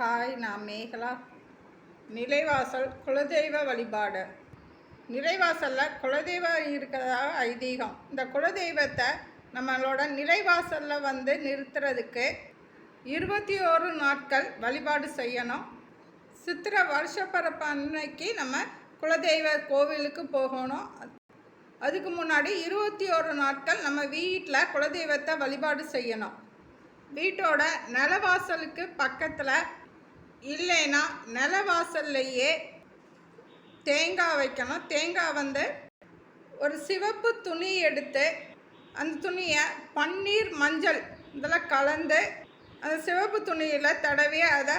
Hi நான் மேகலா? நிலைவாசல் குலதெய்வ வழிபாடு. நிலைவாசலில் குலதெய்வம் இருக்கிறதா ஐதீகம். இந்த குலதெய்வத்தை நம்மளோட நிலைவாசலில் வந்து நிறுத்துறதுக்கு இருபத்தி ஓரு நாட்கள் வழிபாடு செய்யணும். சித்திர வருஷப்பரப்பு அன்னைக்கு நம்ம குலதெய்வ கோவிலுக்கு போகணும். அதுக்கு முன்னாடி இருபத்தி ஒரு நாட்கள் நம்ம வீட்டில் குலதெய்வத்தை வழிபாடு செய்யணும். வீட்டோட நிலவாசலுக்கு பக்கத்தில் இல்லைன்னா நிலவாசல்லையே தேங்காய் வைக்கணும். தேங்காய் வந்து ஒரு சிவப்பு துணி எடுத்து அந்த துணியை பன்னீர் மஞ்சள் இதெல்லாம் கலந்து அந்த சிவப்பு துணியில் தடவி அதை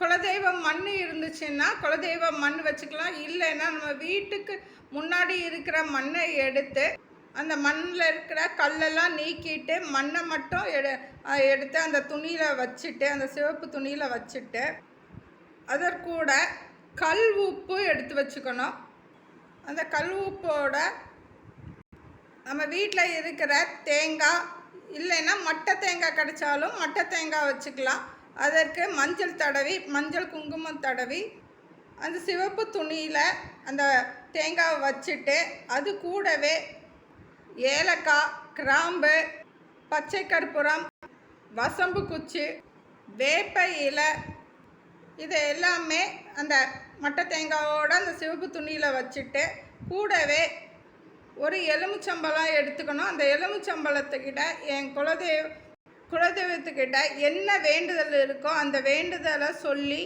குலதெய்வம் மண் இருந்துச்சுன்னா குலதெய்வ மண் வச்சுக்கலாம். இல்லைன்னா நம்ம வீட்டுக்கு முன்னாடி இருக்கிற மண்ணை எடுத்து அந்த மண்ணில் இருக்கிற கல்லெல்லாம் நீக்கிட்டு மண்ணை மட்டும் எடு எடுத்து அந்த துணியில் வச்சுட்டு அந்த சிவப்பு துணியில் வச்சுட்டு அதற்கூட கல் உப்பு எடுத்து வச்சுக்கணும். அந்த கல் உப்போட நம்ம வீட்டில் இருக்கிற தேங்காய் இல்லைன்னா மட்டை தேங்காய் கிடைச்சாலும் மட்டை தேங்காய் வச்சுக்கலாம். அதற்கு மஞ்சள் தடவி மஞ்சள் குங்குமம் தடவி அந்த சிவப்பு துணியில் அந்த தேங்காவை வச்சுட்டு அது கூடவே ஏலக்காய் கிராம்பு பச்சை கற்பூரம் வசம்பு குச்சி வேப்ப இலை. இது எல்லாமே அந்த மட்டை தேங்காயோட அந்த சிவப்பு துணியில் வச்சுட்டு கூடவே ஒரு எலுமிச்சம்பழம் எடுத்துக்கணும். அந்த எலுமிச்சம்பழத்துக்கிட்ட என் குலதெய்வ குலதெய்வத்துக்கிட்ட என்ன வேண்டுதல் இருக்கோ அந்த வேண்டுதலை சொல்லி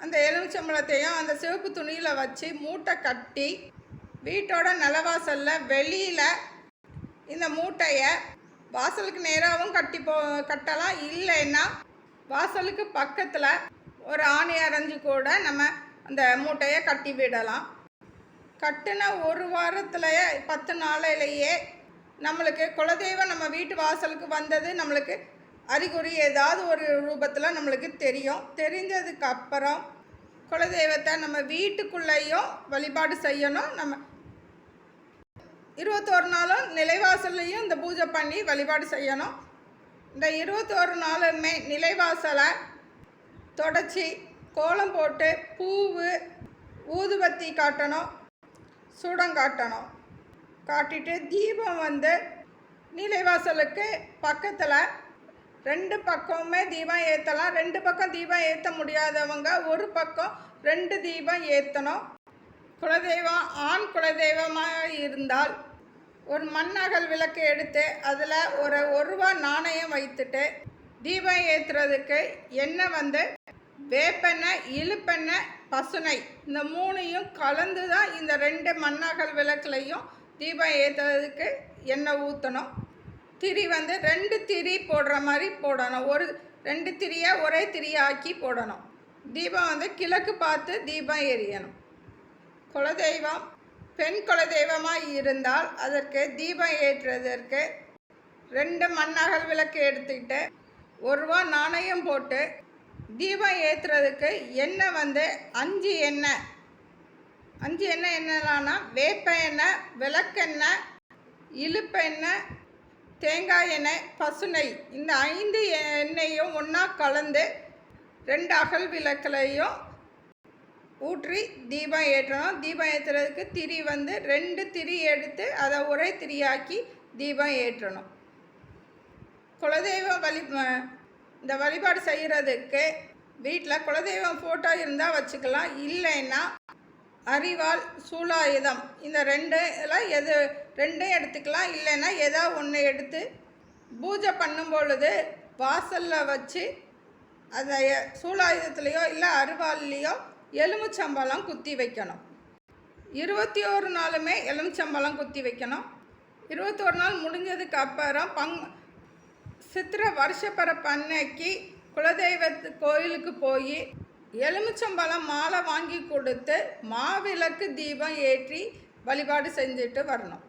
அந்த எலுமிச்சம்பழத்தையும் அந்த சிவப்பு துணியில் வச்சு மூட்டை கட்டி வீட்டோட நிலவாசலில் வெளியில் இந்த மூட்டையை வாசலுக்கு நேராகவும் கட்டி போ கட்டலாம். இல்லைன்னா வாசலுக்கு பக்கத்தில் ஒரு ஆணி அரைஞ்சு கூட நம்ம அந்த மூட்டையை கட்டி விடலாம். கட்டின ஒரு வாரத்துலயே பத்து நாளையிலேயே நம்மளுக்கு குலதெய்வம் நம்ம வீட்டு வாசலுக்கு வந்தது நம்மளுக்கு அறிகுறி ஏதாவது ஒரு ரூபத்தில் நம்மளுக்கு தெரியும். தெரிஞ்சதுக்கு அப்புறம் குலதெய்வத்தை நம்ம வீட்டுக்குள்ளேயும் வழிபாடு செய்யணும். நம்ம இருபத்தோரு நாளும் நிலைவாசல்லையும் இந்த பூஜை பண்ணி வழிபாடு செய்யணும். இந்த இருபத்தோரு நாளுமே நிலைவாசலை தொடச்சி கோலம் போட்டு பூவு ஊதுபத்தி காட்டணும் சூடம் காட்டணும். காட்டிட்டு தீபம் வந்து நிலைவாசலுக்கு பக்கத்தில் ரெண்டு பக்கமுமே தீபம் ஏற்றலாம் ரெண்டு பக்கம் தீபம் ஏற்ற முடியாதவங்க ஒரு பக்கம் ரெண்டு தீபம் ஏற்றணும் குலதெய்வம் ஆண் குலதெய்வமாக இருந்தால் ஒரு மண்ணகல் விளக்கு எடுத்து அதில் ஒரு ஒரு ரூபா நாணயம் வைத்துட்டு தீபம் ஏற்றுறதுக்கு எண்ணெய் வந்து வேப்பெண்ணெய் இழுப்பெண்ணெய் பசுனை இந்த மூணையும் கலந்து தான் இந்த ரெண்டு மண்ணகல் விளக்குலையும் தீபம் ஏற்றுறதுக்கு எண்ணெய் ஊற்றணும். திரி வந்து ரெண்டு திரி போடுற மாதிரி போடணும். ஒரு ரெண்டு திரியை ஒரே திரியாக்கி போடணும். தீபம் வந்து கிழக்கு பார்த்து தீபம் எரியணும். குலதெய்வம் பெண் குலதெய்வமாய் இருந்தால் அதற்கு தீபம் ஏற்றுவதற்கு ரெண்டு மண்ணகல் விளக்கு எடுத்துக்கிட்டு ஒரு ரூபா நாணயம் போட்டு தீபம் ஏற்றுறதுக்கு எண்ணெய் வந்து அஞ்சு எண்ணெய். அஞ்சு எண்ணெய் என்னென்னா வேப்ப எண்ணெய் விளக்கெண்ணெய் இழுப்பெண்ணெய் தேங்காய் எண்ணெய் பசுனை இந்த ஐந்து எண்ணெயும் ஒன்றா கலந்து ரெண்டு அகல் விளக்குலையும் ஊற்றி தீபம் ஏற்றணும். தீபம் ஏற்றுறதுக்கு திரி வந்து ரெண்டு திரி எடுத்து அதை ஒரே திரியாக்கி தீபம் ஏற்றணும். குலதெய்வம் வழி இந்த வழிபாடு செய்கிறதுக்கு வீட்டில் குலதெய்வம் ஃபோட்டோ இருந்தால் வச்சுக்கலாம். இல்லைன்னா அரிவாள் சூலாயுதம். இந்த ரெண்டு எல்லாம் எது ரெண்டும் எடுத்துக்கலாம். இல்லைன்னா ஏதோ ஒன்று எடுத்து பூஜை பண்ணும் பொழுது வாசலில் வச்சு அதை சூலாயுதத்துலேயோ இல்லை அருவாள்லேயோ எலுமிச்சம்பழம் குத்தி வைக்கணும். இருபத்தி ஒரு நாளுமே எலுமிச்சம்பழம் குத்தி வைக்கணும். இருபத்தோரு நாள் முடிஞ்சதுக்கு அப்புறம் பங் சித்திர வருஷப்பரப்பு அன்னைக்கு குலதெய்வத்து கோயிலுக்கு போய் எலுமிச்சம்பழம் மாலை வாங்கி கொடுத்து மாவிளக்கு தீபம் ஏற்றி வழிபாடு செஞ்சுட்டு வரணும்.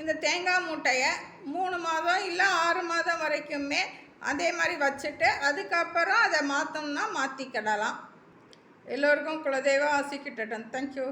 இந்த தேங்காய் மூட்டையை மூணு மாதம் இல்லை ஆறு மாதம் வரைக்குமே அதே மாதிரி வச்சுட்டு அதுக்கப்புறம் அதை மாற்றோம்னா மாற்றிக்கிடலாம் எல்லோருக்கும் குலதெய்வம் ஆசிக்கிட்டட்டும் தேங்க்யூ